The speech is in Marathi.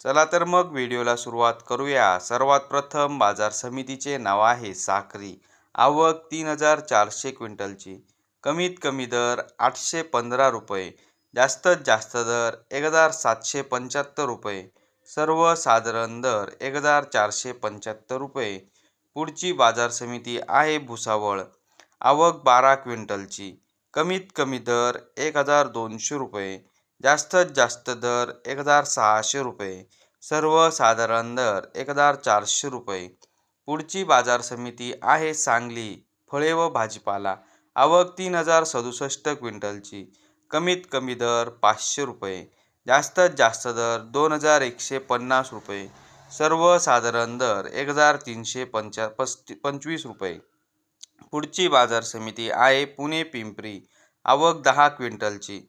चला तर मग व्हिडिओला सुरुवात करूया. सर्वात प्रथम बाजार समितीचे नाव आहे साखरी. आवक तीन हजार चारशे क्विंटलची. कमीत कमी दर आठशे पंधरा रुपये. जास्तीत जास्त दर एक हजार सातशे पंच्याहत्तर रुपये. सर्वसाधारण दर एक हजार चारशे पंच्याहत्तर रुपये. पुढची बाजार समिती आहे भुसावळ. आवक बारा क्विंटलची. कमीत कमी दर एक हजार दोनशे रुपये. जास्तीत जास्त दर एक हजार सहाशे रुपये. सर्वसाधारण दर एक हजार चारशे रुपये. पुढची बाजार समिती आहे सांगली. फळे व भाजीपाला. आवक तीन हजार सदुसष्ट क्विंटलची. कमीत कमी दर पाचशे रुपये. जास्तीत जास्त दर दोन हजार एकशे पन्नास रुपये. सर्वसाधारण दर एक हजार तीनशे पंचा पस्ती पंचवीस रुपये. पुढची बाजार समिती आहे पुणे पिंपरी. आवक दहा क्विंटलची.